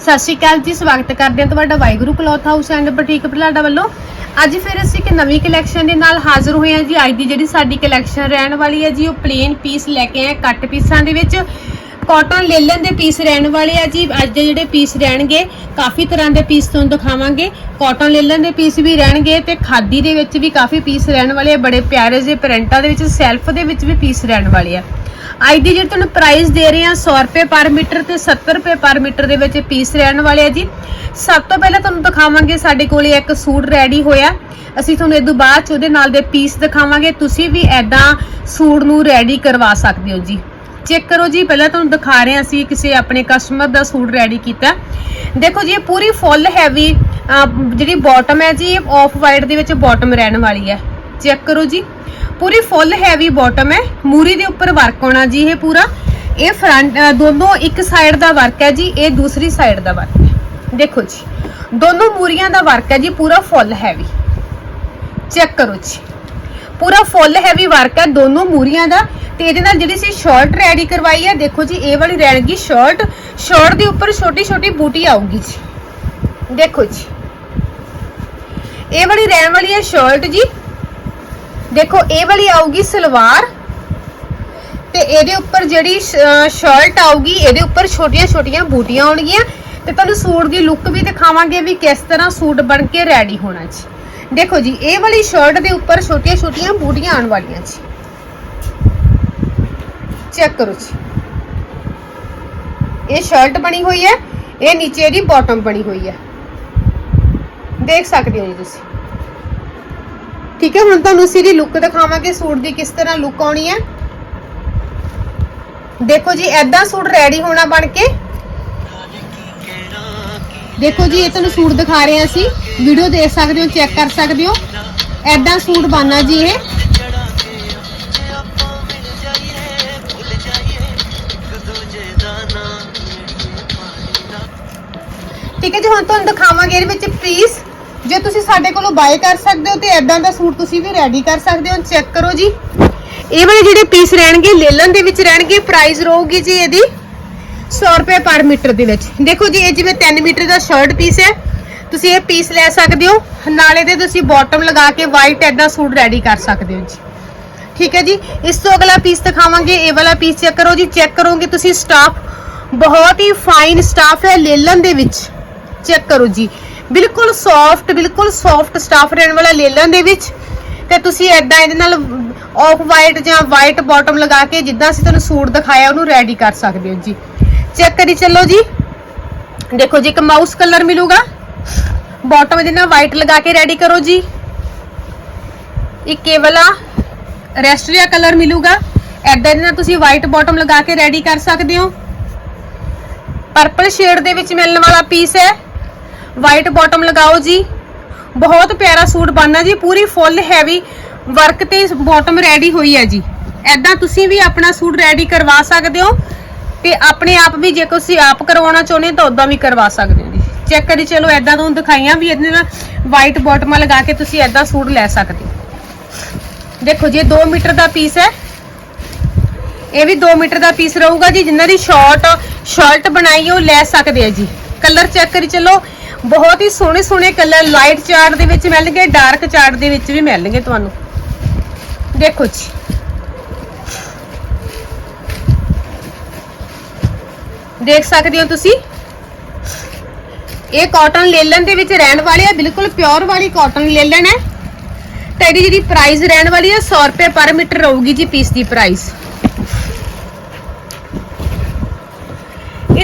ਸਤਿ ਸ਼੍ਰੀ ਅਕਾਲ ਜੀ, ਸਵਾਗਤ ਕਰਦੇ ਹਾਂ ਤੁਹਾਡਾ Waheguru cloth house and boutique Balada ਵੱਲੋਂ। ਅੱਜ ਫਿਰ ਅਸੀਂ ਇੱਕ ਨਵੀਂ ਕਲੈਕਸ਼ਨ ਦੇ ਨਾਲ ਹਾਜ਼ਰ ਹੋਏ ਹਾਂ ਜੀ। ਅੱਜ ਦੀ ਜਿਹੜੀ ਸਾਡੀ ਕਲੈਕਸ਼ਨ ਰਹਿਣ ਵਾਲੀ ਹੈ ਜੀ, ਉਹ ਪਲੇਨ ਪੀਸ ਲੈ ਕੇ ਆਏ ਕੱਟ ਪੀਸਾਂ ਦੇ ਵਿੱਚ। ਕਾਟਨ ਲੇਲਨ ਦੇ ਪੀਸ ਰਹਿਣ ਵਾਲੇ ਆ ਜੀ। ਅੱਜ ਦੇ ਜਿਹੜੇ ਪੀਸ ਰਹਿਣਗੇ, ਕਾਫੀ ਤਰ੍ਹਾਂ ਦੇ ਪੀਸ ਤੁਹਾਨੂੰ ਦਿਖਾਵਾਂਗੇ। ਕਾਟਨ ਲੇਲਨ ਦੇ ਪੀਸ ਵੀ ਰਹਿਣਗੇ ਤੇ ਖਾਦੀ ਦੇ ਵਿੱਚ ਵੀ ਕਾਫੀ ਪੀਸ ਰਹਿਣ ਵਾਲੇ ਆ। ਬੜੇ ਪਿਆਰੇ ਜਿਹੇ ਪ੍ਰਿੰਟਾਂ ਦੇ ਵਿੱਚ, ਸੈਲਫ ਦੇ ਵਿੱਚ ਵੀ ਪੀਸ ਰਹਿਣ ਵਾਲੇ ਆ। ਅੱਜ ਦੀ ਜਿਹੜੀ ਤੁਹਾਨੂੰ ਪ੍ਰਾਈਸ ਦੇ ਰਹੇ ਆ 100 ਰੁਪਏ ਪਰ ਮੀਟਰ ਤੇ 70 ਰੁਪਏ ਪਰ ਮੀਟਰ ਦੇ ਵਿੱਚ ਪੀਸ ਰਹਿਣ ਵਾਲੇ ਆ ਜੀ। ਸਭ ਤੋਂ ਪਹਿਲਾਂ ਤੁਹਾਨੂੰ ਦਿਖਾਵਾਂਗੇ ਸਾਡੇ ਕੋਲੇ ਇੱਕ ਸੂਟ ਰੈਡੀ ਹੋਇਆ। ਅਸੀਂ ਤੁਹਾਨੂੰ ਇਹ ਤੋਂ ਬਾਅਦ ਚ ਉਹਦੇ ਨਾਲ ਦੇ ਪੀਸ ਦਿਖਾਵਾਂਗੇ। ਤੁਸੀਂ ਵੀ ਐਦਾਂ ਸੂਟ ਨੂੰ ਰੈਡੀ ਕਰਵਾ ਸਕਦੇ ਹੋ ਜੀ। ਚੈੱਕ ਕਰੋ ਜੀ, ਪਹਿਲਾਂ ਤੁਹਾਨੂੰ ਦਿਖਾ ਰਹੇ ਹਾਂ ਅਸੀਂ ਕਿਸੇ ਆਪਣੇ ਕਸਟਮਰ ਦਾ ਸੂਟ ਰੈਡੀ ਕੀਤਾ। ਦੇਖੋ ਜੀ, ਇਹ ਪੂਰੀ ਫੁੱਲ ਹੈਵੀ ਜਿਹੜੀ ਬਾਟਮ ਹੈ ਜੀ, ਇਹ ਆਫ ਵਾਈਟ ਦੇ ਵਿੱਚ ਬਾਟਮ ਰਹਿਣ ਵਾਲੀ ਹੈ। ਚੈੱਕ ਕਰੋ ਜੀ। ਪੂਰੀ ਫੁੱਲ ਹੈਵੀ ਬਾਟਮ ਹੈ। ਮੂਰੀ ਦੇ ਉੱਪਰ ਵਰਕ ਹੋਣਾ ਜੀ ਇਹ ਪੂਰਾ। ਇਹ ਫਰੰਟ ਦੋਨੋਂ ਇੱਕ ਸਾਈਡ ਦਾ ਵਰਕ ਹੈ ਜੀ, ਇਹ ਦੂਸਰੀ ਸਾਈਡ ਦਾ ਵਰਕ ਹੈ। ਦੇਖੋ ਜੀ, ਦੋਨੋਂ ਮੂਰੀਆਂ ਦਾ ਵਰਕ ਹੈ ਜੀ, ਪੂਰਾ ਫੁੱਲ ਹੈਵੀ ਚੈੱਕ ਕਰੋ ਜੀ। ਪੂਰਾ ਫੁੱਲ ਹੈਵੀ ਵਰਕ ਹੈ ਦੋਨੋਂ ਮੂਰੀਆਂ ਦਾ ਤੇ ਇਹਦੇ ਨਾਲ ਜਿਹੜੀ ਸੀ ਸ਼ਰਟ ਰੈਡੀ ਕਰਵਾਈ ਹੈ, ਦੇਖੋ ਜੀ, ਇਹ ਵਾਲੀ ਰਹਿਣਗੀ ਸ਼ਰਟ ਸ਼ਰਟ ਦੇ ਉੱਪਰ ਛੋਟੀ ਛੋਟੀ ਬੂਟੀ ਆਊਗੀ ਜੀ। ਦੇਖੋ ਜੀ। ਇਹ ਵਾਲੀ ਰਹਿਣ ਵਾਲੀ ਹੈ ਸ਼ਰਟ ਜੀ। ਦੇਖੋ, ਇਹ ਵਾਲੀ ਆਊਗੀ ਸਲਵਾਰ ਤੇ ਇਹਦੇ ਉੱਪਰ ਜਿਹੜੀ ਸ਼ਰਟ ਆਊਗੀ, ਇਹਦੇ ਉੱਪਰ ਛੋਟੀਆਂ ਛੋਟੀਆਂ ਬੂਟੀਆਂ ਆਉਣਗੀਆਂ ਤੇ ਤੁਹਾਨੂੰ ਸੂਟ ਦੀ ਲੁੱਕ ਵੀ ਦਿਖਾਵਾਂਗੇ ਵੀ ਕਿਸ ਤਰ੍ਹਾਂ ਸੂਟ ਬਣ ਕੇ ਰੈਡੀ ਹੋਣਾ ਜੀ। ਦੇਖੋ ਜੀ, ਇਹ ਵਾਲੀ ਸ਼ਰਟ ਦੇ ਉੱਪਰ ਛੋਟੀਆਂ ਛੋਟੀਆਂ ਬੂਟੀਆਂ ਆਉਣ ਵਾਲੀਆਂ ਜੀ। ਚੈੱਕ ਕਰੋ ਜੀ। ਇਹ ਸ਼ਰਟ ਬਣੀ ਹੋਈ ਹੈ, ਇਹ ਨੀਚੇ ਇਹਦੀ ਬਾਟਮ ਬਣੀ ਹੋਈ ਹੈ। ਦੇਖ ਸਕਦੇ ਹੋ ਜੀ ਤੁਸੀਂ। ਠੀਕ ਹੈ, ਹੁਣ ਤੁਹਾਨੂੰ ਸਿਰੀ ਲੁੱਕ ਦਿਖਾਵਾਂਗੇ, ਸੂਟ ਦੀ ਕਿਸ ਤਰ੍ਹਾਂ ਲੁੱਕ ਆਉਣੀ ਹੈ। ਦੇਖੋ ਜੀ ਐਦਾਂ ਸੂਟ ਰੈਡੀ ਹੋਣਾ ਬਣ ਕੇ। ਦੇਖੋ ਜੀ, ਇਹ ਤੁਹਾਨੂੰ ਸੂਟ ਦਿਖਾ ਰਹੇ ਹਾਂ ਅਸੀਂ। ਵੀਡੀਓ ਦੇਖ ਸਕਦੇ ਹੋ ਚੈੱਕ ਕਰ ਸਕਦੇ ਹੋ। ਐਦਾਂ ਸੂਟ ਬਣਨਾ ਜੀ ਇਹ। ਠੀਕ ਹੈ ਜੀ, ਹੁਣ ਤੁਹਾਨੂੰ ਦਿਖਾਵਾਂਗੇ ਇਹਦੇ ਵਿੱਚ ਪਲੀਜ਼ ਜੇ ਤੁਸੀਂ ਸਾਡੇ ਕੋਲੋਂ ਬਾਏ ਕਰ ਸਕਦੇ ਹੋ ਤੇ ਐਦਾਂ ਦਾ ਸੂਟ ਤੁਸੀਂ ਵੀ ਰੈਡੀ ਕਰ ਸਕਦੇ ਹੋ ਚੈੱਕ ਕਰੋ ਜੀ। ਇਹ ਵਾਲੇ ਜਿਹੜੇ ਪੀਸ ਰਹਿਣਗੇ, ਲੇਲਨ ਦੇ ਵਿੱਚ ਰਹਿਣਗੇ ਪ੍ਰਾਈਸ ਰਹੂਗੀ ਜੀ ਇਹਦੀ 100 ਰੁਪਏ ਪਰ ਮੀਟਰ ਦੇ ਵਿੱਚ। ਦੇਖੋ ਜੀ, ਇਹ ਜਿਵੇਂ 3 ਮੀਟਰ ਦਾ ਸ਼ਰਟ ਪੀਸ ਹੈ, ਤੁਸੀਂ ਇਹ ਪੀਸ ਲੈ ਸਕਦੇ ਹੋ, ਨਾਲੇ ਤੇ ਤੁਸੀਂ ਬਾਟਮ ਲਗਾ ਕੇ ਵਾਈਟ ਐਦਾਂ ਸੂਟ ਰੈਡੀ ਕਰ ਸਕਦੇ ਹੋ ਜੀ। ਠੀਕ ਹੈ ਜੀ? ਇਸ ਤੋਂ ਅਗਲਾ ਪੀਸ ਦਿਖਾਵਾਂਗੇ, ਇਹ ਵਾਲਾ ਪੀਸ ਚੈੱਕ ਕਰੋ ਜੀ ਚੈੱਕ ਕਰੋਗੇ ਤੁਸੀਂ ਸਟਾਫ ਬਹੁਤ ਹੀ ਫਾਈਨ ਸਟਾਫ ਹੈ ਲੇਲਨ ਦੇ ਵਿੱਚ। ਚੈੱਕ ਕਰੋ ਜੀ। ਬਿਲਕੁਲ ਸੌਫਟ ਬਿਲਕੁਲ ਸੌਫਟ ਸਟਾਫ ਰਹਿਣ ਵਾਲਾ ਲੇਲਨ ਦੇ ਵਿੱਚ। ਤੇ ਤੁਸੀਂ ਐਦਾਂ ਇਹਦੇ ਨਾਲ ਆਫ ਵਾਈਟ ਜਾਂ ਵਾਈਟ ਬਾਟਮ ਲਗਾ ਕੇ ਜਿੱਦਾਂ ਅਸੀਂ ਤੁਹਾਨੂੰ ਸੂਟ ਦਿਖਾਇਆ, ਉਹਨੂੰ ਰੈਡੀ ਕਰ ਸਕਦੇ ਹੋ ਜੀ। ਚੈੱਕ ਕਰੀ ਚੱਲੋ ਜੀ। ਦੇਖੋ ਜੀ, ਇੱਕ ਮਾਊਸ ਕਲਰ ਮਿਲੂਗਾ। ਬਾਟਮ ਇਹਦੇ ਨਾਲ ਵਾਈਟ ਲਗਾ ਕੇ ਰੈਡੀ ਕਰੋ ਜੀ। ਇੱਕ ਇਹ ਵਾਲਾ ਰੈਸਟਰੀਆ ਕਲਰ ਮਿਲੂਗਾ। ਐਦਾਂ ਇਹਦੇ ਨਾਲ ਤੁਸੀਂ ਵਾਈਟ ਬਾਟਮ ਲਗਾ ਕੇ ਰੈਡੀ ਕਰ ਸਕਦੇ ਹੋ। ਪਰਪਲ ਸ਼ੇਡ ਦੇ ਵਿੱਚ ਮਿਲਣ ਵਾਲਾ ਪੀਸ ਹੈ। ਵਾਈਟ ਬਾਟਮ ਲਗਾਓ ਜੀ। ਬਹੁਤ ਪਿਆਰਾ ਸੂਟ ਬਣਨਾ ਜੀ। ਪੂਰੀ ਫੁੱਲ ਹੈਵੀ ਵਰਕ ਤੇ ਬਾਟਮ ਰੈਡੀ ਹੋਈ ਹੈ ਜੀ। ਐਦਾਂ ਤੁਸੀਂ ਵੀ ਆਪਣਾ ਸੂਟ ਰੈਡੀ ਕਰਵਾ ਸਕਦੇ ਹੋ ਤੇ ਆਪਣੇ ਆਪ ਵੀ ਜੇ ਤੁਸੀਂ ਆਪ ਕਰਵਾਉਣਾ ਚਾਹੁੰਦੇ ਹੋ ਤਾਂ ਉਦਾਂ ਵੀ ਕਰਵਾ ਸਕਦੇ ਹੋ ਜੀ। ਚੈੱਕ ਕਰੀ ਚਲੋ ਐਦਾਂ ਤੁਹਾਨੂੰ ਦਿਖਾਈਆਂ ਵੀ ਇਹਦੇ ਨਾਲ ਵਾਈਟ ਬਾਟਮਾਂ ਲਗਾ ਕੇ ਤੁਸੀਂ ਐਦਾਂ ਸੂਟ ਲੈ ਸਕਦੇ ਹੋ। ਦੇਖੋ ਜੀ, ਇਹ 2 ਮੀਟਰ ਦਾ ਪੀਸ ਹੈ। ਇਹ ਵੀ 2 ਮੀਟਰ ਦਾ ਪੀਸ ਰਹੂਗਾ ਜੀ। ਜਿਨ੍ਹਾਂ ਦੀ ਸ਼ਾਰਟ ਸ਼ਰਟ ਬਣਾਈ ਉਹ ਲੈ ਸਕਦੇ ਆ ਜੀ। ਕਲਰ ਚੈੱਕ ਕਰੀ ਚਲੋ। ਬਹੁਤ ਹੀ ਸੋਹਣੇ ਸੋਹਣੇ ਕਲਰ ਲਾਈਟ ਚਾਰਟ ਦੇ ਵਿੱਚ ਮਿਲਣਗੇ ਡਾਰਕ ਚਾਰਟ ਦੇ ਵਿੱਚ ਵੀ ਮਿਲਣਗੇ ਤੁਹਾਨੂੰ। ਦੇਖੋ ਜੀ। ਦੇਖ ਸਕਦੇ ਹੋ ਤੁਸੀਂ? ਇਹ ਕਾਟਨ ਲੇਲਨ ਦੇ ਵਿੱਚ ਰਹਿਣ ਵਾਲੀ ਹੈ ਬਿਲਕੁਲ ਪਿਓਰ ਵਾਲੀ ਕਾਟਨ ਲੇਲਨ ਹੈ। ਤੇ ਇਹਦੀ ਜਿਹੜੀ ਪ੍ਰਾਈਸ ਰਹਿਣ ਵਾਲੀ ਹੈ 100 ਰੁਪਏ ਪਰ ਮੀਟਰ ਰਹੂਗੀ ਜੀ ਪੀਸ ਦੀ ਪ੍ਰਾਈਸ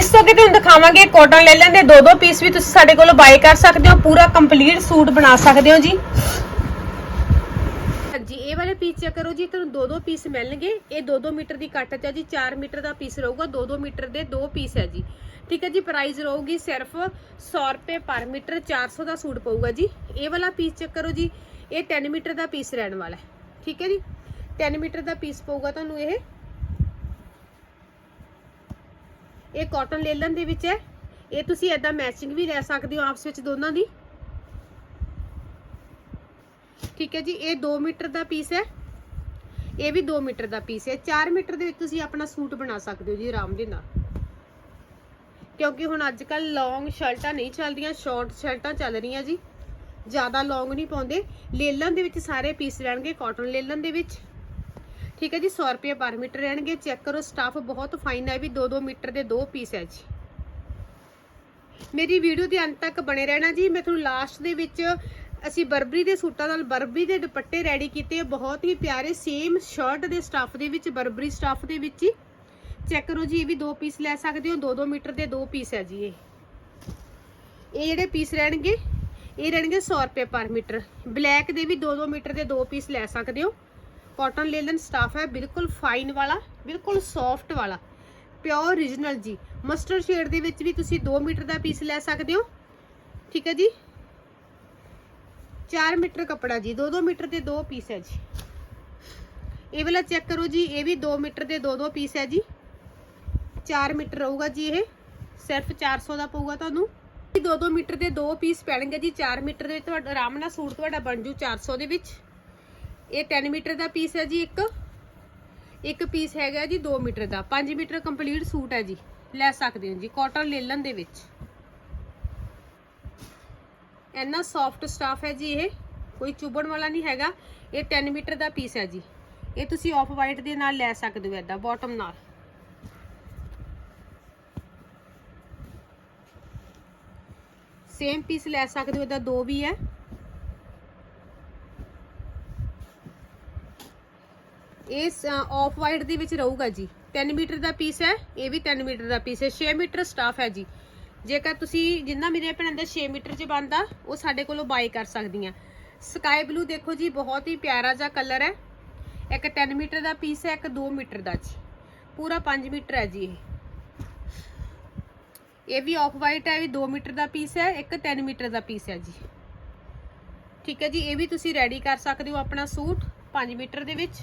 ਇਸ ਤੋਂ ਤੁਹਾਨੂੰ ਦਿਖਾਵਾਂਗੇ ਕਾਟਨ ਲੈ ਲੈਂਦੇ ਦੋ ਦੋ ਪੀਸ ਵੀ ਤੁਸੀਂ ਸਾਡੇ ਕੋਲੋਂ ਬਾਏ ਕਰ ਸਕਦੇ ਹੋ, ਪੂਰਾ ਕੰਪਲੀਟ ਸੂਟ ਬਣਾ ਸਕਦੇ ਹੋ ਜੀ। ਹਾਂਜੀ, ਇਹ ਵਾਲੇ ਪੀਸ ਚੈੱਕ ਕਰੋ ਜੀ, ਤੁਹਾਨੂੰ ਦੋ ਦੋ ਪੀਸ ਮਿਲਣਗੇ। ਇਹ 2-2 ਮੀਟਰ ਦੀ ਕੱਟ ਹੈ ਜੀ 4 ਮੀਟਰ ਦਾ ਪੀਸ ਰਹੂਗਾ 2-2 ਮੀਟਰ ਦੇ ਦੋ ਪੀਸ ਹੈ ਜੀ। ਠੀਕ ਹੈ ਜੀ ਪ੍ਰਾਈਸ ਰਹੂਗੀ ਸਿਰਫ 100 ਰੁਪਏ ਪਰ ਮੀਟਰ 400 ਦਾ ਸੂਟ ਪਊਗਾ ਜੀ। ਇਹ ਵਾਲਾ ਪੀਸ ਚੈੱਕ ਕਰੋ ਜੀ, ਇਹ 10 ਮੀਟਰ ਦਾ ਪੀਸ ਰਹਿਣ ਵਾਲਾ ਹੈ। ਠੀਕ ਹੈ ਜੀ 10 ਮੀਟਰ ਦਾ ਪੀਸ ਪਊਗਾ ਤੁਹਾਨੂੰ ਇਹ। ਇਹ ਕਾਟਨ ਲੇਲਨ ਦੇ ਵਿੱਚ ਹੈ। ਇਹ ਤੁਸੀਂ ਐਦਾਂ ਮੈਚਿੰਗ ਵੀ ਲੈ ਸਕਦੇ ਹੋ ਆਪਸ ਵਿੱਚ ਦੋਨਾਂ ਦੀ। ਠੀਕ ਹੈ ਜੀ, ਇਹ 2 ਮੀਟਰ ਦਾ ਪੀਸ ਹੈ। ਇਹ ਵੀ 2 ਮੀਟਰ ਦਾ ਪੀਸ ਹੈ। 4 ਮੀਟਰ ਦੇ ਵਿੱਚ ਤੁਸੀਂ ਆਪਣਾ ਸੂਟ ਬਣਾ ਸਕਦੇ ਹੋ ਜੀ ਆਰਾਮ ਦੇ ਨਾਲ। ਕਿਉਂਕਿ ਹੁਣ ਅੱਜ ਕੱਲ ਲੌਂਗ ਸ਼ਰਟਾਂ ਨਹੀਂ ਚੱਲਦੀਆਂ ਸ਼ਾਰਟ ਸ਼ਰਟਾਂ ਚੱਲ ਰਹੀਆਂ ਜੀ। ਜ਼ਿਆਦਾ ਲੌਂਗ ਨਹੀਂ ਪਾਉਂਦੇ। ਲੇਲਨ ਦੇ ਵਿੱਚ ਸਾਰੇ ਪੀਸ ਰਹਿਣਗੇ ਕਾਟਨ ਲੇਲਨ ਦੇ ਵਿੱਚ। ਠੀਕ ਹੈ ਜੀ 100 ਰੁਪਏ ਪਰ ਮੀਟਰ ਰਹਿਣਗੇ। ਚੈੱਕ ਕਰੋ ਸਟਾਫ ਬਹੁਤ ਫਾਈਨ ਹੈ ਵੀ 2-2 ਮੀਟਰ ਦੇ ਦੋ ਪੀਸ ਹੈ ਜੀ। ਮੇਰੀ ਵੀਡੀਓ ਦੇ ਅੰਤ ਤੱਕ ਬਣੇ ਰਹਿਣਾ ਜੀ। ਮੈਂ ਤੁਹਾਨੂੰ ਲਾਸਟ ਦੇ ਵਿੱਚ ਅਸੀਂ ਬਰਬਰੀ ਦੇ ਸੂਟਾਂ ਨਾਲ ਬਰਬਰੀ ਦੇ ਦੁਪੱਟੇ ਰੈਡੀ ਕੀਤੇ ਬਹੁਤ ਹੀ ਪਿਆਰੇ ਸੇਮ ਸ਼ਰਟ ਦੇ ਸਟਾਫ ਦੇ ਵਿੱਚ, ਬਰਬਰੀ ਸਟਾਫ ਦੇ ਵਿੱਚ ਹੀ। ਚੈੱਕ ਕਰੋ ਜੀ, ਇਹ ਵੀ ਦੋ ਪੀਸ ਲੈ ਸਕਦੇ ਹੋ। 2-2 ਮੀਟਰ ਦੇ ਦੋ ਪੀਸ ਹੈ ਜੀ ਇਹ। ਇਹ ਜਿਹੜੇ ਪੀਸ ਰਹਿਣਗੇ, ਇਹ ਰਹਿਣਗੇ 100 ਰੁਪਏ ਪਰ ਮੀਟਰ। ਬਲੈਕ ਦੇ ਵੀ 2-2 ਮੀਟਰ ਦੇ ਦੋ ਪੀਸ ਲੈ ਸਕਦੇ ਹੋ। ਕਾਟਨ ਲੇਲਨ ਸਟਾਫ ਹੈ, ਬਿਲਕੁਲ ਫਾਈਨ ਵਾਲਾ, ਬਿਲਕੁਲ ਸੌਫਟ ਵਾਲਾ। ਪਿਓਰ origignal ਜੀ। ਮਸਟਰਡ ਸ਼ੇਡ ਦੇ ਵਿੱਚ ਵੀ ਤੁਸੀਂ 2 ਮੀਟਰ ਦਾ ਪੀਸ ਲੈ ਸਕਦੇ ਹੋ। ਠੀਕ ਹੈ ਜੀ? 4 ਮੀਟਰ ਕੱਪੜਾ ਜੀ। 2-2 ਮੀਟਰ ਦੇ ਦੋ ਪੀਸ ਹੈ ਜੀ। ਇਹ ਵਾਲਾ ਚੈੱਕ ਕਰੋ ਜੀ। ਇਹ ਵੀ 2 ਮੀਟਰ ਦੇ ਦੋ ਦੋ ਪੀਸ ਹੈ ਜੀ। 4 ਮੀਟਰ ਰਹੂਗਾ ਜੀ ਇਹ। ਸਿਰਫ 400 ਦਾ ਪਊਗਾ ਤੁਹਾਨੂੰ। 2-2 ਮੀਟਰ ਦੇ ਦੋ ਪੀਸ ਪੈਣਗੇ ਜੀ। 4 ਮੀਟਰ ਦੇ ਤੁਹਾਡਾ ਆਰਾਮ ਨਾਲ ਸੂਟ ਤੁਹਾਡਾ ਬਣ ਜੂ 400 ਦੇ ਵਿੱਚ। ਇਹ 10 ਮੀਟਰ ਦਾ ਪੀਸ ਹੈ ਜੀ ਇੱਕ। ਇੱਕ ਪੀਸ ਹੈਗਾ ਜੀ 2 ਮੀਟਰ ਦਾ। 5 ਮੀਟਰ ਕੰਪਲੀਟ ਸੂਟ ਹੈ ਜੀ। ਲੈ ਸਕਦੇ ਹੋ ਜੀ ਕਾਟਨ ਲੇਲਨ ਦੇ ਵਿੱਚ। ਇੰਨਾ ਸੌਫਟ ਸਟਾਫ ਹੈ ਜੀ ਇਹ। ਕੋਈ ਚੁਬਣ ਵਾਲਾ ਨਹੀਂ ਹੈਗਾ। ਇਹ 10 ਮੀਟਰ ਦਾ ਪੀਸ ਹੈ ਜੀ। ਇਹ ਤੁਸੀਂ ਆਫ ਵਾਈਟ ਦੇ ਨਾਲ ਲੈ ਸਕਦੇ ਹੋ ਐਦਾ ਬਾਟਮ ਨਾਲ। ਸੇਮ ਪੀਸ ਲੈ ਸਕਦੇ ਹੋ ਇਹਦਾ ਦੋ ਵੀ ਹੈ। ਇਸ ਆਫ ਵਾਈਟ ਦੇ ਵਿੱਚ ਰਹੂਗਾ ਜੀ। 10 ਮੀਟਰ ਦਾ ਪੀਸ ਹੈ, ਇਹ ਵੀ 10 ਮੀਟਰ ਦਾ ਪੀਸ ਹੈ। 6 ਮੀਟਰ ਸਟਾਫ ਹੈ ਜੀ। ਜੇਕਰ ਤੁਸੀਂ, ਜਿੰਨਾ ਮੇਰੇ ਭੈਣਾਂ ਦਾ 6 ਮੀਟਰ ਚ ਬਣਦਾ, ਉਹ ਸਾਡੇ ਕੋਲੋਂ ਬਾਈ ਕਰ ਸਕਦੀਆਂ। ਸਕਾਈ ਬਲੂ ਦੇਖੋ ਜੀ, ਬਹੁਤ ਹੀ ਪਿਆਰਾ ਜਿਹਾ ਕਲਰ ਹੈ। ਇੱਕ 10 ਮੀਟਰ ਦਾ ਪੀਸ ਹੈ, ਇੱਕ 2 ਮੀਟਰ ਦਾ ਜੀ। ਪੂਰਾ 5 ਮੀਟਰ ਹੈ ਜੀ ਇਹ। ਇਹ ਵੀ ਆਫ ਵਾਈਟ ਹੈ, ਇਹ ਵੀ 2 ਮੀਟਰ ਦਾ ਪੀਸ ਹੈ, ਇੱਕ 10 ਮੀਟਰ ਦਾ ਪੀਸ ਹੈ ਜੀ। ਠੀਕ ਹੈ ਜੀ, ਇਹ ਵੀ ਤੁਸੀਂ ਰੈਡੀ ਕਰ ਸਕਦੇ ਹੋ ਆਪਣਾ ਸੂਟ 5 ਮੀਟਰ ਦੇ ਵਿੱਚ।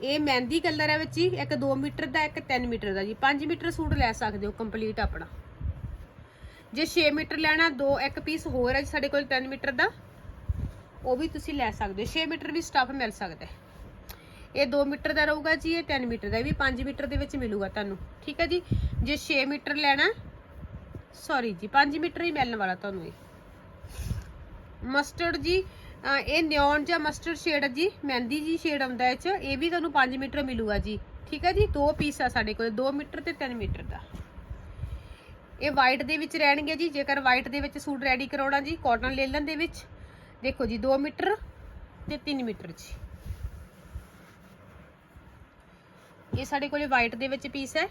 ਇਹ ਮਹਿੰਦੀ ਕਲਰ ਹੈ ਵਿੱਚ ਜੀ ਇੱਕ 2 ਮੀਟਰ ਦਾ, ਇੱਕ 3 ਮੀਟਰ ਦਾ ਜੀ। 5 ਮੀਟਰ ਸੂਟ ਲੈ ਸਕਦੇ ਹੋ ਕੰਪਲੀਟ ਆਪਣਾ। ਜੇ 6 ਮੀਟਰ ਲੈਣਾ, ਦੋ, ਇੱਕ ਪੀਸ ਹੋਰ ਹੈ ਜੀ ਸਾਡੇ ਕੋਲ 3 ਮੀਟਰ ਦਾ, ਉਹ ਵੀ ਤੁਸੀਂ ਲੈ ਸਕਦੇ ਹੋ। 6 ਮੀਟਰ ਵੀ ਸਟਾਫ ਮਿਲ ਸਕਦਾ ਇਹ 2 ਮੀਟਰ ਦਾ ਰਹੂਗਾ ਜੀ, ਇਹ 3 ਮੀਟਰ ਦਾ, ਇਹ ਵੀ 5 ਮੀਟਰ ਦੇ ਵਿੱਚ ਮਿਲੂਗਾ ਤੁਹਾਨੂੰ। ਠੀਕ ਹੈ ਜੀ? ਜੇ 6 ਮੀਟਰ ਲੈਣਾ ਸੌਰੀ ਜੀ 5 ਮੀਟਰ ਹੀ ਮਿਲਣ ਵਾਲਾ ਤੁਹਾਨੂੰ ਇਹ। ਮਸਟਰਡ ਜੀ ਇਹ ਨਿਓਨ ਜਾਂ ਮਸਟਰਡ ਸ਼ੇਡ ਜੀ, ਮਹਿੰਦੀ ਜੀ ਸ਼ੇਡ ਆਉਂਦਾ ਇਹ ਚ, ਇਹ ਵੀ ਤੁਹਾਨੂੰ 5 ਮੀਟਰ ਮਿਲੂਗਾ ਜੀ। ਠੀਕ ਹੈ ਜੀ? ਦੋ ਪੀਸ ਆ ਸਾਡੇ ਕੋਲ 2 ਮੀਟਰ ਤੇ 3 ਮੀਟਰ ਦਾ। ਇਹ ਵਾਈਟ ਦੇ ਵਿੱਚ ਰਹਿਣਗੇ ਜੀ, ਜੇਕਰ ਵਾਈਟ ਦੇ ਵਿੱਚ ਸੂਟ ਰੈਡੀ ਕਰਾਉਣਾ ਜੀ ਕਾਟਨ ਲੇਲਨ ਦੇ ਵਿੱਚ। ਦੇਖੋ ਜੀ 2 ਮੀਟਰ ਤੇ 3 ਮੀਟਰ ਜੀ। ਇਹ ਸਾਡੇ ਕੋਲੇ ਵਾਈਟ ਦੇ ਵਿੱਚ ਪੀਸ ਹੈ।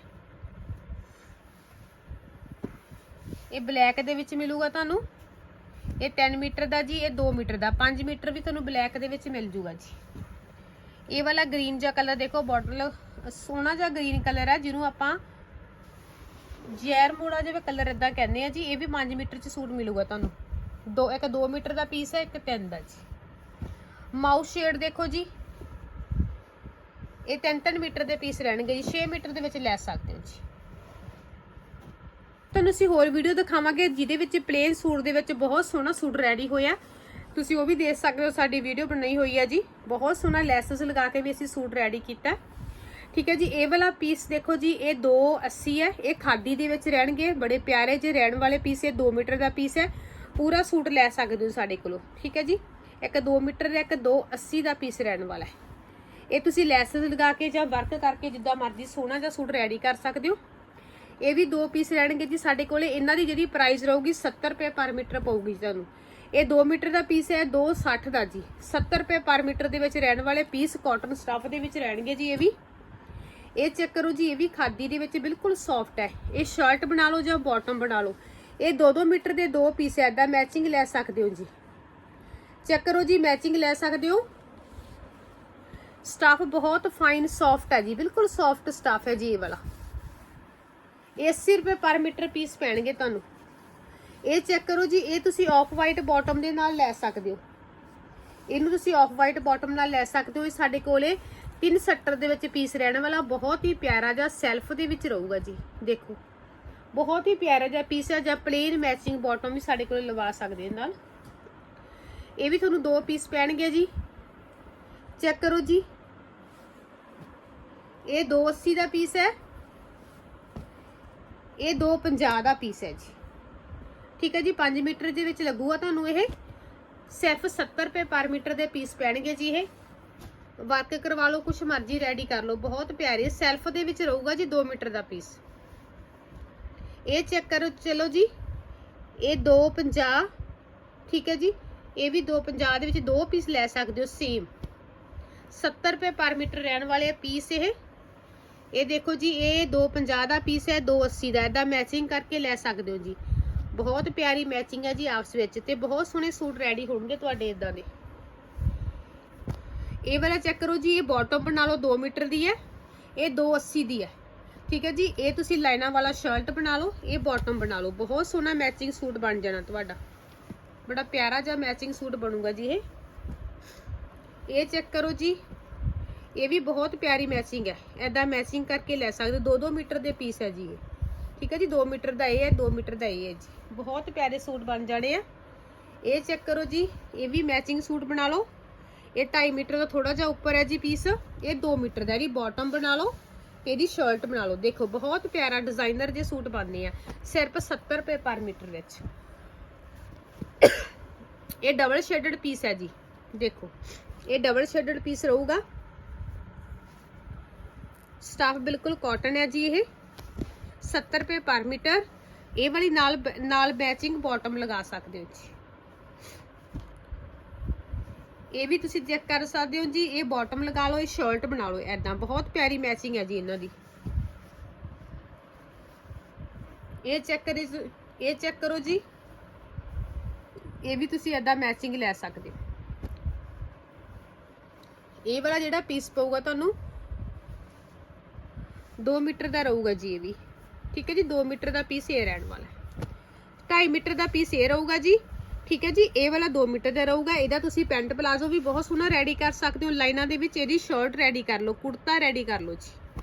ਇਹ ਬਲੈਕ ਦੇ ਵਿੱਚ ਮਿਲੂਗਾ ਤੁਹਾਨੂੰ। ਇਹ 10 ਮੀਟਰ ਦਾ ਜੀ, ਇਹ 2 ਮੀਟਰ ਦਾ। 5 ਮੀਟਰ ਵੀ ਤੁਹਾਨੂੰ ਬਲੈਕ ਦੇ ਵਿੱਚ ਮਿਲ ਜੂਗਾ ਜੀ। ਇਹ ਵਾਲਾ ਗ੍ਰੀਨ ਜਿਹਾ ਕਲਰ ਦੇਖੋ ਬੋਟਲ ਸੋਹਣਾ ਜਿਹਾ ਗ੍ਰੀਨ ਕਲਰ ਹੈ ਜਿਹਨੂੰ ਆਪਾਂ ਜੈਰ ਮੋੜਾ ਜਿਹਾ ਕਲਰ ਇਦਾਂ ਕਹਿੰਦੇ ਆ ਜੀ, ਇਹ ਵੀ 5 ਮੀਟਰ ਚ ਸੂਟ ਮਿਲੂਗਾ ਤੁਹਾਨੂੰ। ਦੋ, ਇੱਕ 2 ਮੀਟਰ ਦਾ ਪੀਸ ਹੈ ਇੱਕ 3 ਦਾ ਜੀ। ਮਾਊਸ ਸ਼ੇਡ ਦੇਖੋ ਜੀ। ਇਹ 3-3 ਮੀਟਰ ਦੇ ਪੀਸ ਰਹਿਣਗੇ ਜੀ। 6 ਮੀਟਰ ਦੇ ਵਿੱਚ ਲੈ ਸਕਦੇ ਹੋ ਜੀ। ਤੁਹਾਨੂੰ ਅਸੀਂ ਹੋਰ ਵੀਡੀਓ ਦਿਖਾਵਾਂਗੇ ਜਿਹਦੇ ਵਿੱਚ ਪਲੇਨ ਸੂਟ ਦੇ ਵਿੱਚ ਬਹੁਤ ਸੋਹਣਾ ਸੂਟ ਰੈਡੀ ਹੋਇਆ। ਤੁਸੀਂ ਉਹ ਵੀ ਦੇਖ ਸਕਦੇ ਹੋ, ਸਾਡੀ ਵੀਡੀਓ ਬਣਾਈ ਹੋਈ ਹੈ ਜੀ। ਬਹੁਤ ਸੋਹਣਾ ਲੈਸਸ ਲਗਾ ਕੇ ਵੀ ਅਸੀਂ ਸੂਟ ਰੈਡੀ ਕੀਤਾ। ਠੀਕ ਹੈ ਜੀ, ਇਹ ਵਾਲਾ ਪੀਸ ਦੇਖੋ ਜੀ, ਇਹ 280 ਹੈ, ਇਹ ਖਾਦੀ ਦੇ ਵਿੱਚ ਰਹਿਣਗੇ। ਬੜੇ ਪਿਆਰੇ ਜੇ ਰਹਿਣ ਵਾਲੇ ਪੀਸ ਇਹ 2 ਮੀਟਰ ਦਾ ਪੀਸ ਹੈ। ਪੂਰਾ ਸੂਟ ਲੈ ਸਕਦੇ ਹੋ ਸਾਡੇ ਕੋਲੋਂ। ਠੀਕ ਹੈ ਜੀ, ਇੱਕ 2 ਮੀਟਰ ਦਾ ਇੱਕ 280 ਦਾ ਪੀਸ ਰਹਿਣ ਵਾਲਾ ਹੈ। ਇਹ ਤੁਸੀਂ ਲੈਸਸ ਲਗਾ ਕੇ ਜਾਂ ਵਰਕ ਕਰਕੇ ਜਿੱਦਾਂ ਮਰਜ਼ੀ ਸੋਹਣਾ ਜਿਹਾ ਸੂਟ ਰੈਡੀ ਕਰ ਸਕਦੇ ਹੋ। ਇਹ ਵੀ ਦੋ ਪੀਸ ਰਹਿਣਗੇ ਜੀ, ਸਾਡੇ ਕੋਲੇ ਇਹਨਾਂ ਦੀ ਜਿਹੜੀ ਪ੍ਰਾਈਸ ਰਹੂਗੀ 70 ਰੁਪਏ ਪਰ ਮੀਟਰ ਪਊਗੀ ਜੀ ਤੁਹਾਨੂੰ। ਇਹ 2 ਮੀਟਰ ਦਾ ਪੀਸ ਹੈ 260 ਦਾ ਜੀ। 70 ਰੁਪਏ ਪਰ ਮੀਟਰ ਦੇ ਵਿੱਚ ਰਹਿਣ ਵਾਲੇ ਪੀਸ ਕਾਟਨ ਸਟਫ ਦੇ ਵਿੱਚ ਰਹਿਣਗੇ ਜੀ ਇਹ ਵੀ। ਇਹ ਚੈੱਕ ਕਰੋ ਜੀ, ਇਹ ਵੀ ਖਾਦੀ ਦੇ ਵਿੱਚ ਬਿਲਕੁਲ ਸੌਫਟ ਹੈ। ਇਹ ਸ਼ਰਟ ਬਣਾ ਲਓ ਜਾਂ ਬਾਟਮ ਬਣਾ ਲਓ। ਇਹ 2-2 ਮੀਟਰ ਦੇ ਦੋ ਪੀਸ ਐਦਾ ਮੈਚਿੰਗ ਲੈ ਸਕਦੇ ਹੋ ਜੀ। ਚੈੱਕ ਕਰੋ ਜੀ ਮੈਚਿੰਗ ਲੈ ਸਕਦੇ ਹੋ? ਸਟਾਫ ਬਹੁਤ ਫਾਈਨ ਸੌਫਟ ਹੈ ਜੀ, ਬਿਲਕੁਲ ਸੌਫਟ ਸਟਾਫ ਹੈ ਜੀ ਇਹ ਵਾਲਾ। 80 ਰੁਪਏ ਪਰ ਮੀਟਰ ਪੀਸ ਪੈਣਗੇ ਤੁਹਾਨੂੰ। ਇਹ ਚੈੱਕ ਕਰੋ ਜੀ, ਇਹ ਤੁਸੀਂ ਆਫ ਵਾਈਟ ਬਾਟਮ ਦੇ ਨਾਲ ਲੈ ਸਕਦੇ ਹੋ। ਇਹਨੂੰ ਤੁਸੀਂ ਆਫ ਵਾਈਟ ਬਾਟਮ ਨਾਲ ਲੈ ਸਕਦੇ ਹੋ। ਇਹ ਸਾਡੇ ਕੋਲੇ 370 ਦੇ ਵਿੱਚ ਪੀਸ ਰਹਿਣ ਵਾਲਾ, ਬਹੁਤ ਹੀ ਪਿਆਰਾ ਜਿਹਾ ਸੈਲਫ ਦੇ ਵਿੱਚ ਰਹੂਗਾ ਜੀ, ਦੇਖੋ। ਬਹੁਤ ਹੀ ਪਿਆਰਾ ਜਿਹਾ ਪੀਸ ਹੈ ਜਾਂ ਪਲੇਨ ਮੈਚਿੰਗ ਬਾਟਮ ਵੀ ਸਾਡੇ ਕੋਲੇ ਲਵਾ ਸਕਦੇ ਹੋ ਨਾਲ। ਇਹ ਵੀ ਤੁਹਾਨੂੰ ਦੋ ਪੀਸ ਪੈਣਗੇ ਜੀ। ਚੈੱਕ ਕਰੋ ਜੀ। ਇਹ 280 ਦਾ ਪੀਸ ਹੈ। ਇਹ 250 ਦਾ ਪੀਸ ਹੈ ਜੀ। ਠੀਕ ਹੈ ਜੀ 5 ਮੀਟਰ ਦੇ ਵਿੱਚ ਲੱਗੂਗਾ ਤੁਹਾਨੂੰ ਇਹ। ਸਿਰਫ 70 ਰੁਪਏ ਪਰ ਮੀਟਰ ਦੇ ਪੀਸ ਪੈਣਗੇ ਜੀ ਇਹ। ਵਰਕ ਕਰਵਾ ਲਓ, ਕੁਛ ਮਰਜ਼ੀ ਰੈਡੀ ਕਰ ਲਓ, ਬਹੁਤ ਪਿਆਰੇ। ਸੈਲਫ ਦੇ ਵਿੱਚ ਰਹੂਗਾ ਜੀ 2 ਮੀਟਰ ਦਾ ਪੀਸ ਇਹ ਚੈੱਕ ਕਰੋ, ਚਲੋ ਜੀ। ਇਹ 250 ਠੀਕ ਹੈ ਜੀ, ਇਹ ਵੀ 250 ਦੇ ਵਿੱਚ ਦੋ ਪੀਸ ਲੈ ਸਕਦੇ ਹੋ ਸੇਮ 70 ਰੁਪਏ ਪਰ ਮੀਟਰ ਰਹਿਣ ਵਾਲੇ ਪੀਸ ਇਹ। ਇਹ ਦੇਖੋ ਜੀ, ਇਹ 250 ਦਾ ਪੀਸ ਹੈ 280 ਦਾ ਇਹਦਾ ਮੈਚਿੰਗ ਕਰਕੇ ਲੈ ਸਕਦੇ ਹੋ ਜੀ। ਬਹੁਤ ਪਿਆਰੀ ਮੈਚਿੰਗ ਹੈ ਜੀ ਆਪਸ ਵਿੱਚ ਤੇ ਬਹੁਤ ਸੋਹਣੇ ਸੂਟ ਰੈਡੀ ਹੋਣਗੇ ਤੁਹਾਡੇ ਇਦਾਂ ਦੇ। ਇਹ ਵਾਲਾ ਚੈੱਕ ਕਰੋ ਜੀ, ਇਹ ਬਾਟਮ ਬਣਾ ਲਓ 2 ਮੀਟਰ ਦੀ ਹੈ। ਇਹ 280 ਦੀ ਹੈ। ਠੀਕ ਹੈ ਜੀ, ਇਹ ਤੁਸੀਂ ਲਾਈਨਾਂ ਵਾਲਾ ਸ਼ਰਟ ਬਣਾ ਲਓ, ਇਹ ਬਾਟਮ ਬਣਾ ਲਓ। ਬਹੁਤ ਸੋਹਣਾ ਮੈਚਿੰਗ ਸੂਟ ਬਣ ਜਾਣਾ ਤੁਹਾਡਾ। ਬੜਾ ਪਿਆਰਾ ਜਿਹਾ ਮੈਚਿੰਗ ਸੂਟ ਬਣੂਗਾ ਜੀ ਇਹ। ਇਹ ਚੈੱਕ ਕਰੋ ਜੀ ਇਹ ਵੀ ਬਹੁਤ ਪਿਆਰੀ ਮੈਚਿੰਗ ਹੈ। ਐਦਾਂ ਮੈਚਿੰਗ ਕਰਕੇ ਲੈ ਸਕਦੇ 2-2 ਮੀਟਰ ਦੇ ਪੀਸ ਹੈ ਜੀ ਇਹ। ਠੀਕ ਹੈ ਜੀ? 2 ਮੀਟਰ ਦਾ ਇਹ ਹੈ 2 ਮੀਟਰ ਦਾ ਇਹ ਹੈ ਜੀ। ਬਹੁਤ ਪਿਆਰੇ ਸੂਟ ਬਣ ਜਾਣੇ ਆ। ਇਹ ਚੈੱਕ ਕਰੋ ਜੀ। ਇਹ ਵੀ ਮੈਚਿੰਗ ਸੂਟ ਬਣਾ ਲਓ। ਇਹ 2.5 ਮੀਟਰ ਦਾ ਥੋੜਾ ਜਿਹਾ ਉੱਪਰ ਹੈ ਜੀ ਪੀਸ ਇਹ 2 ਮੀਟਰ ਦਾ ਇਹਦੀ ਬਾਟਮ ਬਣਾ ਲਓ ਇਹਦੀ ਸ਼ਰਟ ਬਣਾ ਲਓ। ਦੇਖੋ, ਬਹੁਤ ਪਿਆਰਾ ਡਿਜ਼ਾਈਨਰ ਜੇ ਸੂਟ ਬਣਨੇ ਆ। ਸਿਰਫ 70 ਰੁਪਏ ਪਰ ਮੀਟਰ ਵਿੱਚ। ਇਹ ਡਬਲ ਸ਼ੇਡਡ ਪੀਸ ਹੈ ਜੀ। ਦੇਖੋ, ਇਹ ਡਬਲ ਸ਼ੇਡਡ ਪੀਸ ਰਹੂਗਾ। ਸਟਾਫ ਬਿਲਕੁਲ ਕਾਟਨ ਹੈ ਜੀ ਇਹ। 70 ਰੁਪਏ ਪਰ ਮੀਟਰ। ਇਹ ਵਾਲੀ ਨਾਲ ਨਾਲ ਮੈਚਿੰਗ ਬਾਟਮ ਲਗਾ ਸਕਦੇ ਹੋ ਜੀ। ਇਹ ਵੀ ਤੁਸੀਂ ਚੈੱਕ ਕਰ ਸਕਦੇ ਹੋ ਜੀ, ਇਹ ਬਾਟਮ ਲਗਾ ਲਓ, ਇਹ ਸ਼ਰਟ ਬਣਾ ਲਓ ਐਦਾਂ ਬਹੁਤ ਪਿਆਰੀ ਮੈਚਿੰਗ ਹੈ ਜੀ ਇਹਨਾਂ ਦੀ। ਇਹ ਚੈੱਕ ਕਰੀ ਇਹ ਚੈੱਕ ਕਰੋ ਜੀ। ਇਹ ਵੀ ਤੁਸੀਂ ਐਦਾਂ ਮੈਚਿੰਗ ਲੈ ਸਕਦੇ ਹੋ। ਇਹ ਵਾਲਾ ਜਿਹੜਾ ਪੀਸ ਪਊਗਾ ਤੁਹਾਨੂੰ 2 ਮੀਟਰ ਦਾ ਰਹੂਗਾ ਜੀ ਇਹ ਵੀ। ਠੀਕ ਹੈ ਜੀ 2 ਮੀਟਰ ਦਾ ਪੀਸ ਇਹ ਰਹਿਣ ਵਾਲਾ ਹੈ। 2.5 ਮੀਟਰ ਦਾ ਪੀਸ ਇਹ ਰਹੂਗਾ ਜੀ। ਠੀਕ ਹੈ ਜੀ, ਇਹ ਵਾਲਾ 2 ਮੀਟਰ ਦਾ ਰਹੂਗਾ। ਇਹਦਾ ਤੁਸੀਂ ਪੈਂਟ ਪਲਾਜ਼ੋ ਵੀ ਬਹੁਤ ਸੋਹਣਾ ਰੈਡੀ ਕਰ ਸਕਦੇ ਹੋ। ਲਾਈਨਾਂ ਦੇ ਵਿੱਚ ਇਹਦੀ ਸ਼ਰਟ ਰੈਡੀ ਕਰ ਲਓ, ਕੁੜਤਾ ਰੈਡੀ ਕਰ ਲਓ ਜੀ।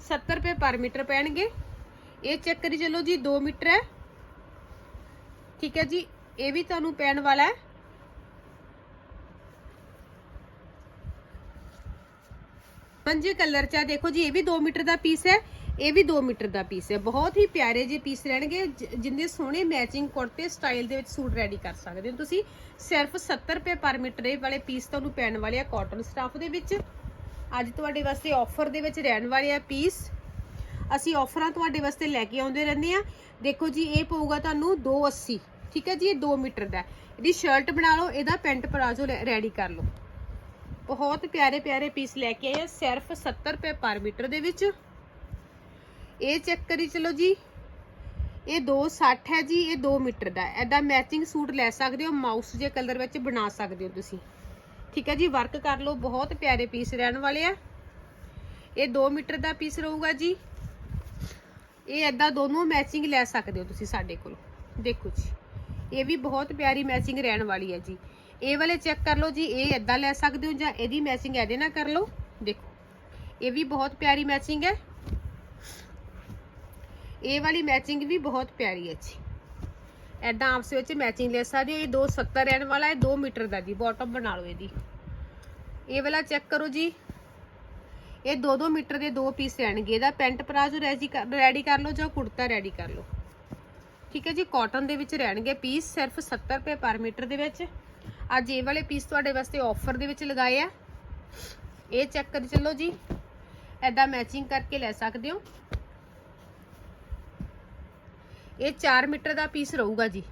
70 ਰੁਪਏ ਪਰ ਮੀਟਰ ਪੈਣਗੇ। ਇਹ ਚੈੱਕ ਕਰੀ ਚਲੋ ਜੀ 2 ਮੀਟਰ ਹੈ। ਠੀਕ ਹੈ ਜੀ, ਇਹ ਵੀ ਤੁਹਾਨੂੰ ਪੈਣ ਵਾਲਾ ਹੈ। ਪੰਜੇ ਕਲਰ ਚ ਆ। ਦੇਖੋ ਜੀ, ਇਹ ਵੀ 2 ਮੀਟਰ ਦਾ ਪੀਸ ਹੈ, ਇਹ ਵੀ 2 ਮੀਟਰ ਦਾ ਪੀਸ ਹੈ। ਬਹੁਤ ਹੀ ਪਿਆਰੇ ਜਿਹੇ ਪੀਸ ਰਹਿਣਗੇ, ਜ- ਜਿੰਨੇ ਸੋਹਣੇ ਮੈਚਿੰਗ ਕੁੜਤੇ ਸਟਾਈਲ ਦੇ ਵਿੱਚ ਸੂਟ ਰੈਡੀ ਕਰ ਸਕਦੇ ਹੋ ਤੁਸੀਂ। ਸਿਰਫ 70 ਰੁਪਏ ਪਰ ਮੀਟਰ ਇਹ ਵਾਲੇ ਪੀਸ ਤੁਹਾਨੂੰ ਪੈਣ ਵਾਲੇ ਆ ਕਾਟਨ ਸਟਾਫ ਦੇ ਵਿੱਚ। ਅੱਜ ਤੁਹਾਡੇ ਵਾਸਤੇ ਆਫਰ ਦੇ ਵਿੱਚ ਰਹਿਣ ਵਾਲੇ ਆ ਪੀਸ ਅਸੀਂ ਆਫਰਾਂ ਤੁਹਾਡੇ ਵਾਸਤੇ ਲੈ ਕੇ ਆਉਂਦੇ ਰਹਿੰਦੇ ਆ ਦੇਖੋ ਜੀ, ਇਹ ਪਊਗਾ ਤੁਹਾਨੂੰ 280 ਠੀਕ ਹੈ ਜੀ, ਇਹ 2 ਮੀਟਰ ਦਾ ਇਹਦੀ ਸ਼ਰਟ ਬਣਾ ਲਓ, ਇਹਦਾ ਪੈਂਟ ਪਲਾਜ਼ੋ ਰੈਡੀ ਕਰ ਲਓ। ਬਹੁਤ ਪਿਆਰੇ ਪਿਆਰੇ ਪੀਸ ਲੈ ਕੇ ਆਏ ਆ, ਸਿਰਫ 70 ਰੁਪਏ ਪਰ ਮੀਟਰ ਦੇ ਵਿੱਚ। ਇਹ ਚੈੱਕ ਕਰੀ ਚਲੋ ਜੀ। ਇਹ 260 ਹੈ ਜੀ, ਇਹ 2 ਮੀਟਰ ਦਾ। ਹੈ ਮੈਚਿੰਗ ਸੂਟ ਲੈ ਸਕਦੇ ਹੋ ਮਾਊਸ ਜੇ ਕਲਰ ਵਿੱਚ ਬਣਾ ਸਕਦੇ ਹੋ ਤੁਸੀਂ। ਠੀਕ ਹੈ ਜੀ ਵਰਕ ਕਰ ਲਓ, ਬਹੁਤ ਪਿਆਰੇ ਪੀਸ ਰਹਿਣ ਵਾਲੇ ਆ। ਇਹ 2 ਮੀਟਰ ਦਾ ਪੀਸ ਰਹੂਗਾ ਜੀ। ਇਹ ਐਦਾਂ ਦੋਨੋਂ ਮੈਚਿੰਗ ਲੈ ਸਕਦੇ ਹੋ ਤੁਸੀਂ ਸਾਡੇ ਕੋਲ। ਦੇਖੋ ਜੀ, ਇਹ ਵੀ ਬਹੁਤ ਪਿਆਰੀ ਮੈਚਿੰਗ ਰਹਿਣ ਵਾਲੀ ਹੈ ਜੀ। ਇਹ ਵਾਲੇ ਚੈੱਕ ਕਰ ਲਓ ਜੀ, ਇਹ ਐਦਾਂ ਲੈ ਸਕਦੇ ਹੋ ਜਾਂ ਇਹਦੀ ਮੈਚਿੰਗ ਇਹਦੇ ਨਾਲ ਕਰ ਲਓ। ਦੇਖੋ, ਇਹ ਵੀ ਬਹੁਤ ਪਿਆਰੀ ਮੈਚਿੰਗ ਹੈ। ਇਹ ਵਾਲੀ ਮੈਚਿੰਗ ਵੀ ਬਹੁਤ ਪਿਆਰੀ ਹੈ ਜੀ। ਐਦਾਂ ਆਪਸ ਵਿੱਚ ਮੈਚਿੰਗ ਲੈ ਸਕਦੇ ਹੋ। ਇਹ 270 ਰਹਿਣ ਵਾਲਾ ਹੈ 2 ਮੀਟਰ ਦਾ ਜੀ ਬਾਟਮ ਬਣਾ ਲਓ ਇਹਦੀ। ਇਹ ਵਾਲਾ ਚੈੱਕ ਕਰੋ ਜੀ। ਇਹ 2-2 ਮੀਟਰ ਦੇ ਦੋ ਪੀਸ ਰਹਿਣਗੇ। ਇਹਦਾ ਪੈਂਟ ਪਲਾਜ਼ੋ ਰੈਡੀ ਕਰ ਲਓ ਜਾਂ ਕੁੜਤਾ ਰੈਡੀ ਕਰ ਲਓ। ਠੀਕ ਹੈ ਜੀ ਕਾਟਨ ਦੇ ਵਿੱਚ ਰਹਿਣਗੇ ਪੀਸ ਸਿਰਫ 70 ਰੁਪਏ ਪਰ ਮੀਟਰ ਦੇ ਵਿੱਚ। ਅੱਜ ਇਹ ਵਾਲੇ ਪੀਸ ਤੁਹਾਡੇ ਵਾਸਤੇ ਆਫਰ ਦੇ ਵਿੱਚ ਲਗਾਏ ਆ। ਇਹ ਚੈੱਕ ਕਰ ਚੱਲੋ ਜੀ। ਐਦਾਂ ਮੈਚਿੰਗ ਕਰਕੇ ਲੈ ਸਕਦੇ ਹੋ। ਇਹ 4 ਮੀਟਰ ਦਾ ਪੀਸ ਰਹੂਗਾ ਜੀ।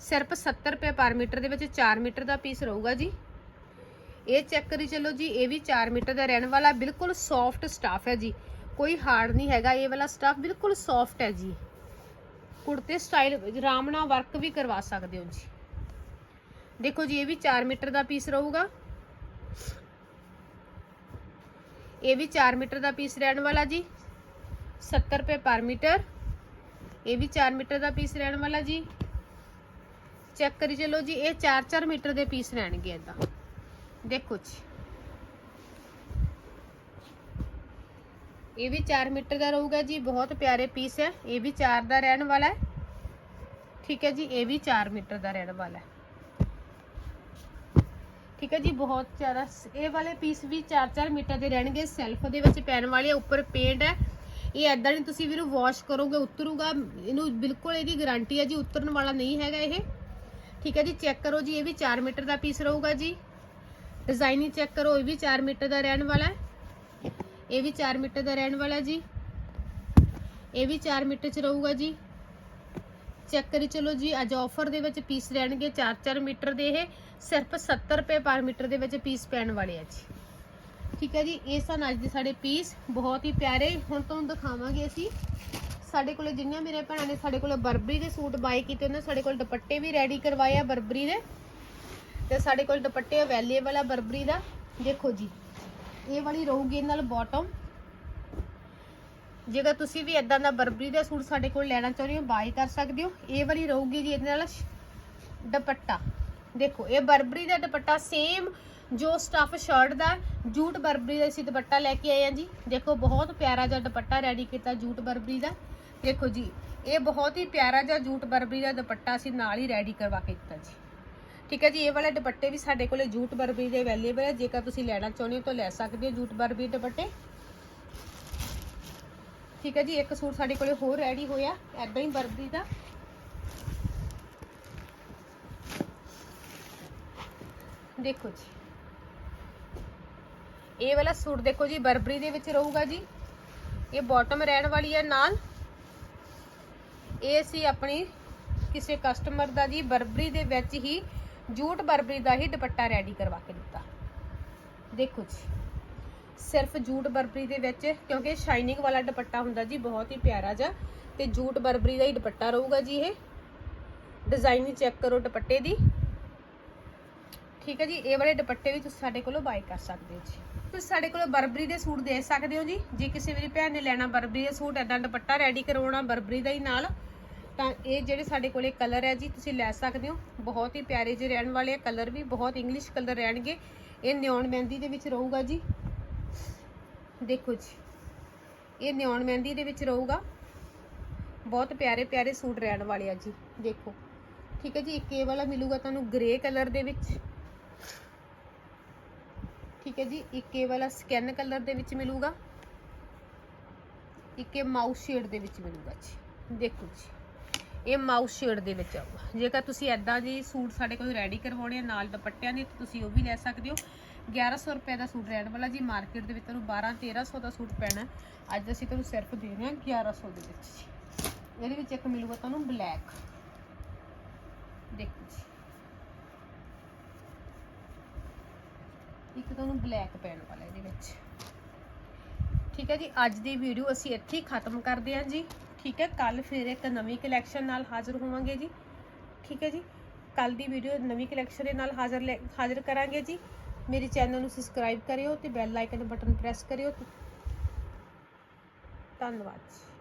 ਸਿਰਫ 70 ਰੁਪਏ ਪਰ ਮੀਟਰ ਦੇ ਵਿੱਚ 4 ਮੀਟਰ ਦਾ ਪੀਸ ਰਹੂਗਾ ਜੀ। ਇਹ ਚੈੱਕ ਕਰੀ ਚੱਲੋ ਜੀ, ਇਹ ਵੀ 4 ਮੀਟਰ ਦਾ ਰਹਿਣ ਵਾਲਾ ਬਿਲਕੁਲ ਸੌਫਟ ਸਟਾਫ ਹੈ ਜੀ। ਕੋਈ ਹਾਰਡ ਨਹੀਂ ਹੈਗਾ, ਇਹ ਵਾਲਾ ਸਟਾਫ ਬਿਲਕੁਲ ਸੌਫਟ ਹੈ ਜੀ। ਕੁੜਤੇ ਸਟਾਈਲ ਆਰਾਮ ਨਾਲ ਵਰਕ ਵੀ ਕਰਵਾ ਸਕਦੇ ਹੋ ਜੀ। ਦੇਖੋ ਜੀ ਇਹ ਵੀ 4 ਮੀਟਰ ਦਾ ਪੀਸ ਰਹੂਗਾ ਇਹ ਵੀ 4 ਮੀਟਰ ਦਾ ਪੀਸ ਰਹਿਣ ਵਾਲਾ ਜੀ 70 ਰੁਪਏ ਪਰ ਮੀਟਰ ਇਹ ਵੀ 4 ਮੀਟਰ ਦਾ ਪੀਸ ਰਹਿਣ ਵਾਲਾ ਜੀ ਚੈੱਕ ਕਰੀ ਚਲੋ ਜੀ ਇਹ 4-4 ਮੀਟਰ ਦੇ ਪੀਸ ਰਹਿਣਗੇ ਇਦਾਂ ਦੇਖੋ ਜੀ ਇਹ ਵੀ 4 ਮੀਟਰ ਦਾ ਰਹੂਗਾ ਜੀ ਬਹੁਤ ਪਿਆਰੇ ਪੀਸ ਹੈ ਇਹ ਵੀ 4 ਦਾ ਰਹਿਣ ਵਾਲਾ ਹੈ ਠੀਕ ਹੈ ਜੀ ਇਹ ਵੀ 4 ਮੀਟਰ ਦਾ ਰਹਿਣ ਵਾਲਾ ਹੈ ਠੀਕ ਹੈ ਜੀ, ਬਹੁਤ ਜ਼ਿਆਦਾ ਸ- ਇਹ ਵਾਲੇ ਪੀਸ ਵੀ 4-4 ਮੀਟਰ ਦੇ ਰਹਿਣਗੇ। ਸੈਲਫ ਦੇ ਵਿੱਚ ਪੈਣ ਵਾਲੇ ਉੱਪਰ ਪੇਂਟ ਹੈ। ਇਹ ਐਦਾਂ ਨਹੀਂ ਤੁਸੀਂ ਵੀਰੋ ਵਾਸ਼ ਕਰੋਗੇ, ਉਤਰੂਗਾ। ਇਹਨੂੰ ਬਿਲਕੁਲ ਇਹਦੀ ਗਾਰੰਟੀ ਹੈ ਜੀ, ਉਤਰਨ ਵਾਲਾ ਨਹੀਂ ਹੈਗਾ ਇਹ। ਠੀਕ ਹੈ ਜੀ ਚੈੱਕ ਕਰੋ ਜੀ, ਇਹ ਵੀ 4 ਮੀਟਰ ਦਾ ਪੀਸ ਰਹੂਗਾ ਜੀ। ਡਿਜ਼ਾਈਨਿੰਗ ਚੈੱਕ ਕਰੋ, ਇਹ ਵੀ 4 ਮੀਟਰ ਦਾ ਰਹਿਣ ਵਾਲਾ ਹੈ। ਇਹ ਵੀ 4 ਮੀਟਰ ਦਾ ਰਹਿਣ ਵਾਲਾ ਜੀ। ਇਹ ਵੀ 4 ਮੀਟਰ ਚ ਰਹੂਗਾ ਜੀ। ਚੈੱਕ ਕਰੀ, ਚਲੋ ਜੀ, ਅੱਜ ਆਫਰ ਦੇ ਵਿੱਚ ਪੀਸ ਰਹਿਣਗੇ 4-4 ਮੀਟਰ ਦੇ ਇਹ, ਸਿਰਫ 70 ਰੁਪਏ ਪਰ ਮੀਟਰ ਦੇ ਵਿੱਚ ਪੀਸ ਪੈਣ ਵਾਲੇ ਆ ਜੀ। ਠੀਕ ਹੈ ਜੀ, ਇਹ ਸਨ ਅੱਜ ਦੇ ਸਾਡੇ ਪੀਸ ਬਹੁਤ ਹੀ ਪਿਆਰੇ। ਹੁਣ ਤੁਹਾਨੂੰ ਦਿਖਾਵਾਂਗੇ ਅਸੀਂ। ਸਾਡੇ ਕੋਲੇ ਜਿੰਨੀਆਂ ਮੇਰੇ ਭੈਣਾਂ ਨੇ, ਸਾਡੇ ਕੋਲੇ ਬਰਬਰੀ ਦੇ ਸੂਟ ਬਾਈ ਕੀਤੇ ਉਹਨਾਂ ਸਾਡੇ ਕੋਲ ਦੁਪੱਟੇ ਵੀ ਰੈਡੀ ਕਰਵਾਏ ਆ ਬਰਬਰੀ ਦੇ। ਤੇ ਸਾਡੇ ਕੋਲ ਦੁਪੱਟੇ ਅਵੇਲੇਬਲ ਆ ਬਰਬਰੀ ਦਾ। ਦੇਖੋ ਜੀ, ਇਹ ਵਾਲੀ ਰਹੂਗੀ ਇਹਦੇ ਨਾਲ ਬਾਟਮ ਜੇਕਰ ਤੁਸੀਂ ਵੀ ਇਦਾਂ ਦਾ ਬਰਬਰੀ ਦਾ ਸੂਟ ਸਾਡੇ ਕੋਲ ਲੈਣਾ ਚਾਹੁੰਦੇ ਹੋ ਬਾਈ ਕਰ ਸਕਦੇ ਹੋ। ਇਹ ਵਾਲੀ ਰਹੂਗੀ ਜੀ ਇਹਦੇ ਨਾਲ ਸ਼- ਦੁਪੱਟਾ। ਦੇਖੋ, ਇਹ ਬਰਬਰੀ ਦਾ ਦੁਪੱਟਾ ਸੇਮ ਜੋ ਸਟਫ ਸ਼ਰਟ ਦਾ ਜੂਟ ਬਰਬਰੀ ਦਾ ਅਸੀਂ ਦੁਪੱਟਾ ਲੈ ਕੇ ਆਏ ਆ ਜੀ। ਦੇਖੋ, ਬਹੁਤ ਪਿਆਰਾ ਜਿਹਾ ਦੁਪੱਟਾ ਰੈਡੀ ਕੀਤਾ ਜੂਟ ਬਰਬਰੀ ਦਾ। ਦੇਖੋ ਜੀ, ਇਹ ਬਹੁਤ ਹੀ ਪਿਆਰਾ ਜਿਹਾ ਜੂਟ ਬਰਬਰੀ ਦਾ ਦੁਪੱਟਾ ਅਸੀਂ ਨਾਲ ਹੀ ਰੈਡੀ ਕਰਵਾ ਕੇ ਦਿੱਤਾ ਜੀ। ਠੀਕ ਹੈ ਜੀ, ਇਹ ਵਾਲੇ ਦੁਪੱਟੇ ਵੀ ਸਾਡੇ ਕੋਲੇ ਜੂਟ ਬਰਬਰੀ ਦੇ ਅਵੇਲੇਬਲ ਹੈ ਜੇਕਰ ਤੁਸੀਂ ਲੈਣਾ ਚਾਹੁੰਦੇ ਹੋ ਤਾਂ ਲੈ ਸਕਦੇ ਹੋ ਜੂਟ ਬਰਬਰੀ ਦੁਪੱਟੇ। ਠੀਕ ਹੈ ਜੀ, ਇੱਕ ਸੂਟ ਸਾਡੇ ਕੋਲੇ ਹੋਰ ਰੈਡੀ ਹੋਇਆ ਐਦਾਂ ਹੀ ਬਰਬਰੀ ਦਾ। ਦੇਖੋ ਜੀ। ਇਹ ਵਾਲਾ ਸੂਟ ਦੇਖੋ ਜੀ, ਬਰਬਰੀ ਦੇ ਵਿੱਚ ਰਹੂਗਾ ਜੀ। ਇਹ ਬਾਟਮ ਰਹਿਣ ਵਾਲੀ ਹੈ ਨਾਲ। ਇਹ ਸੀ ਆਪਣੀ ਕਿਸੇ ਕਸਟਮਰ ਦਾ ਜੀ, ਬਰਬਰੀ ਦੇ ਵਿੱਚ ਹੀ, ਜੂਟ ਬਰਬਰੀ ਦਾ ਹੀ ਦੁਪੱਟਾ ਰੈਡੀ ਕਰਵਾ ਕੇ ਦਿੱਤਾ। ਦੇਖੋ ਜੀ। ਸਿਰਫ ਜੂਟ ਬਰਬਰੀ ਦੇ ਵਿੱਚ, ਕਿਉਂਕਿ ਸ਼ਾਈਨਿੰਗ ਵਾਲਾ ਦੁਪੱਟਾ ਹੁੰਦਾ ਜੀ, ਬਹੁਤ ਹੀ ਪਿਆਰਾ ਜਿਹਾ। ਤੇ ਜੂਟ ਬਰਬਰੀ ਦਾ ਹੀ ਦੁਪੱਟਾ ਰਹੂਗਾ ਜੀ ਇਹ। ਡਿਜ਼ਾਈਨ ਹੀ ਚੈੱਕ ਕਰੋ ਦੁਪੱਟੇ ਦੀ। ਠੀਕ ਹੈ ਜੀ, ਇਹ ਵਾਲੇ ਦੁਪੱਟੇ ਵੀ ਤੁਸੀਂ ਸਾਡੇ ਕੋਲੋਂ ਬਾਈ ਕਰ ਸਕਦੇ ਹੋ ਜੀ। ਤੁਸੀਂ ਸਾਡੇ ਕੋਲੋਂ ਬਰਬਰੀ ਦੇ ਸੂਟ ਦੇ ਸਕਦੇ ਹੋ ਜੀ। ਜੇ ਕਿਸੇ ਮੇਰੀ ਭੈਣ ਨੇ ਲੈਣਾ ਬਰਬਰੀ ਦਾ ਸੂਟ ਐਦਾਂ ਦੁਪੱਟਾ ਰੈਡੀ ਕਰਵਾਉਣਾ ਬਰਬਰੀ ਦਾ ਹੀ ਨਾਲ, ਤਾਂ ਇਹ ਜਿਹੜੇ ਸਾਡੇ ਕੋਲੇ ਕਲਰ ਹੈ ਜੀ, ਤੁਸੀਂ ਲੈ ਸਕਦੇ ਹੋ। ਬਹੁਤ ਹੀ ਪਿਆਰੇ ਜਿਹੇ ਰਹਿਣ ਵਾਲੇ ਕਲਰ ਵੀ ਬਹੁਤ ਇੰਗਲਿਸ਼ ਕਲਰ ਰਹਿਣਗੇ। ਇਹ ਨਿਓਨ ਮਹਿੰਦੀ ਦੇ ਵਿੱਚ ਰਹੂਗਾ ਜੀ। ਦੇਖੋ ਜੀ, ਇਹ ਨਿਓਨ ਮਹਿੰਦੀ ਦੇ ਵਿੱਚ ਰਹੂਗਾ। ਬਹੁਤ ਪਿਆਰੇ ਪਿਆਰੇ ਸੂਟ ਰਹਿਣ ਵਾਲੇ ਆ ਜੀ, ਦੇਖੋ। ਠੀਕ ਹੈ ਜੀ, ਇੱਕ ਇਹ ਵਾਲਾ ਮਿਲੂਗਾ ਤੁਹਾਨੂੰ ਗ੍ਰੇ ਕਲਰ ਦੇ ਵਿੱਚ। ਠੀਕ ਹੈ ਜੀ, ਇੱਕ ਇਹ ਵਾਲਾ ਸਕੈਨ ਕਲਰ ਦੇ ਵਿੱਚ ਮਿਲੂਗਾ। ਇੱਕ ਇਹ ਮਾਊਸ ਸ਼ੇਡ ਦੇ ਵਿੱਚ ਮਿਲੂਗਾ ਜੀ, ਦੇਖੋ ਜੀ। ਇਹ ਮਾਊਸ ਸ਼ੇਡ ਦੇ ਵਿੱਚ ਆਊਗਾ। ਜੇਕਰ ਤੁਸੀਂ ਐਦਾਂ ਜੀ ਸੂਟ ਸਾਡੇ ਕੋਲ ਰੈਡੀ ਕਰਵਾਉਣੇ ਆ, ਨਾਲ ਦੁਪੱਟਿਆਂ ਦੇ ਤੁਸੀਂ ਉਹ ਵੀ ਲੈ ਸਕਦੇ ਹੋ। 1100 ਰੁਪਏ ਦਾ ਸੂਟ ਰਹਿਣ ਵਾਲਾ ਜੀ ਮਾਰਕੀਟ ਦੇ ਵਿੱਚ ਤੁਹਾਨੂੰ 12 1300 ਦਾ ਸੂਟ ਪੈਣਾ ਅੱਜ ਅਸੀਂ ਤੁਹਾਨੂੰ ਸਿਰਫ ਦੇ ਰਹੇ ਹਾਂ 1100 ਦੇ ਵਿੱਚ ਜੀ। ਇਹਦੇ ਵਿੱਚ ਇੱਕ ਮਿਲੂਗਾ ਤੁਹਾਨੂੰ ਬਲੈਕ ਦੇਖੋ ਜੀ। ਇੱਕ ਤੁਹਾਨੂੰ ਬਲੈਕ ਪੈਣ ਵਾਲਾ ਇਹਦੇ ਵਿੱਚ। ਠੀਕ ਹੈ ਜੀ, ਅੱਜ ਦੀ ਵੀਡੀਓ ਅਸੀਂ ਇੱਥੇ ਹੀ ਖਤਮ ਕਰਦੇ ਹਾਂ ਜੀ। ਠੀਕ ਹੈ ਕੱਲ ਫਿਰ ਇੱਕ ਨਵੀਂ ਕਲੈਕਸ਼ਨ ਨਾਲ ਹਾਜ਼ਰ ਹੋਵਾਂਗੇ ਜੀ। ਠੀਕ ਹੈ ਜੀ ਕੱਲ ਦੀ ਵੀਡੀਓ ਨਵੀਂ ਕਲੈਕਸ਼ਨ ਦੇ ਨਾਲ ਹਾਜ਼ਰ ਲੈ- ਹਾਜ਼ਰ ਕਰਾਂਗੇ ਜੀ। ਮੇਰੇ ਚੈਨਲ ਨੂੰ ਸਬਸਕ੍ਰਾਈਬ ਕਰਿਓ ਤੇ ਬੈਲ ਆਈਕਨ ਬਟਨ ਪ੍ਰੈਸ ਕਰਿਓ। ਧੰਨਵਾਦ।